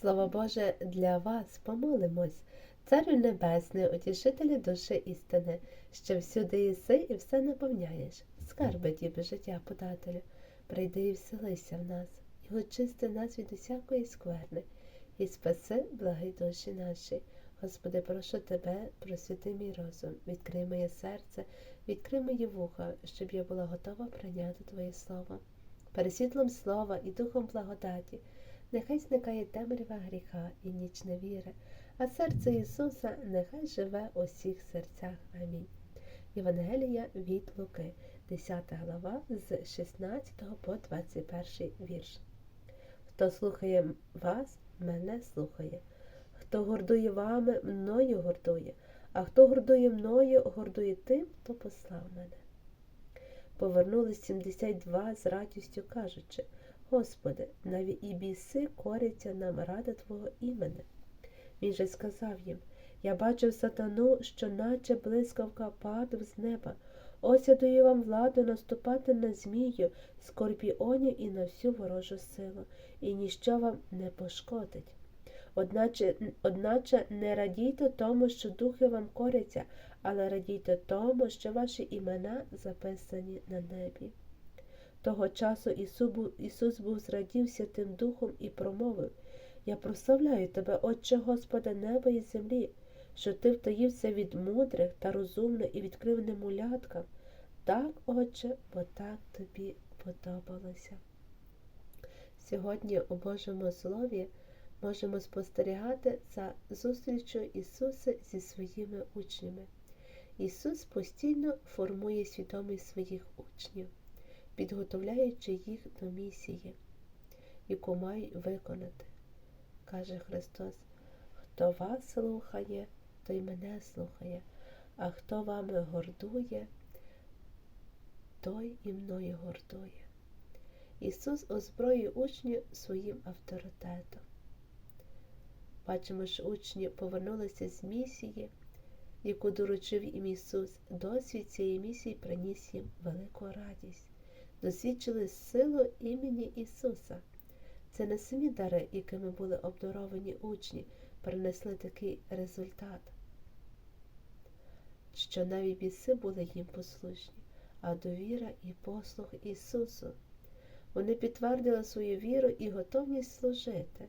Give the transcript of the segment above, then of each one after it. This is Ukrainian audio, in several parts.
Слово Боже, для вас помолимось, Царю Небесний, утішителю душі істини, що всюди єси і все наповняєш, скарби діби життя подателю, прийди і вселися в нас, і очисти нас від усякої скверни, і спаси, благи душі наші. Господи, прошу Тебе, просвіти мій розум, відкрий моє серце, відкрий мої вуха, щоб я була готова прийняти Твоє Слово. Пересвітлом слова і духом благодаті, нехай зникає темрява гріха і ніч невіри, а серце Ісуса нехай живе у всіх серцях. Амінь. Євангелія від Луки, 10 глава з 16 по 21 вірш. Хто слухає вас, мене слухає. Хто гордує вами, мною гордує, а хто гордує мною, гордує тим, хто послав мене. Повернулись 72 з радістю, кажучи, Господи, навіть і біси коряться нам ради Твого імени. Він же сказав їм, я бачив сатану, що наче блискавка падав з неба. Ось я даю вам владу наступати на змію, скорпіонів і на всю ворожу силу, і ніщо вам не пошкодить. Одначе, одначе не радійте тому, що духи вам коряться, але радійте тому, що ваші імена записані на небі. Того часу Ісус був зрадівся тим духом і промовив Я прославляю тебе, Отче Господа неба і землі, що ти втаївся від мудрих та розумних і відкрив немуляткам. Так, Отче, бо так тобі подобалося. Сьогодні у Божому Слові можемо спостерігати за зустрічю Ісуса зі своїми учнями. Ісус постійно формує свідомість своїх учнів, підготовляючи їх до місії, яку мають виконати. Каже Христос, хто вас слухає, той мене слухає, а хто вами гордує, той і мною гордує. Ісус озброює учнів своїм авторитетом. Бачимо, що учні повернулися з місії, яку доручив їм Ісус. Досвід цієї місії приніс їм велику радість, досвідчили силу імені Ісуса. Це не самі дари, якими були обдаровані учні, принесли такий результат, що навіть біси були їм послушні, а довіра і послуг Ісусу. Вони підтвердили свою віру і готовність служити.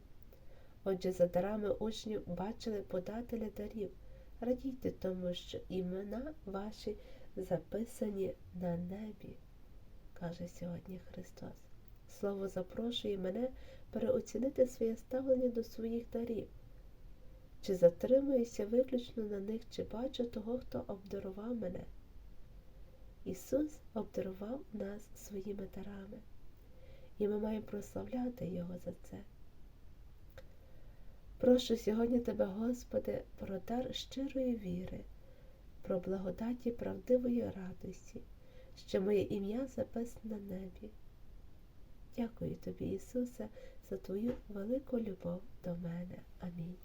Отже, за дарами учнів бачили подателя дарів. Радійте тому, що імена ваші записані на небі, каже сьогодні Христос. Слово запрошує мене переоцінити своє ставлення до своїх дарів. Чи затримуюся виключно на них, чи бачу того, хто обдарував мене. Ісус обдарував нас своїми дарами, і ми маємо прославляти Його за це. Прошу сьогодні Тебе, Господи, про дар щирої віри, про благодаті правдивої радості, що моє ім'я записане на небі. Дякую Тобі, Ісусе, за Твою велику любов до мене. Амінь.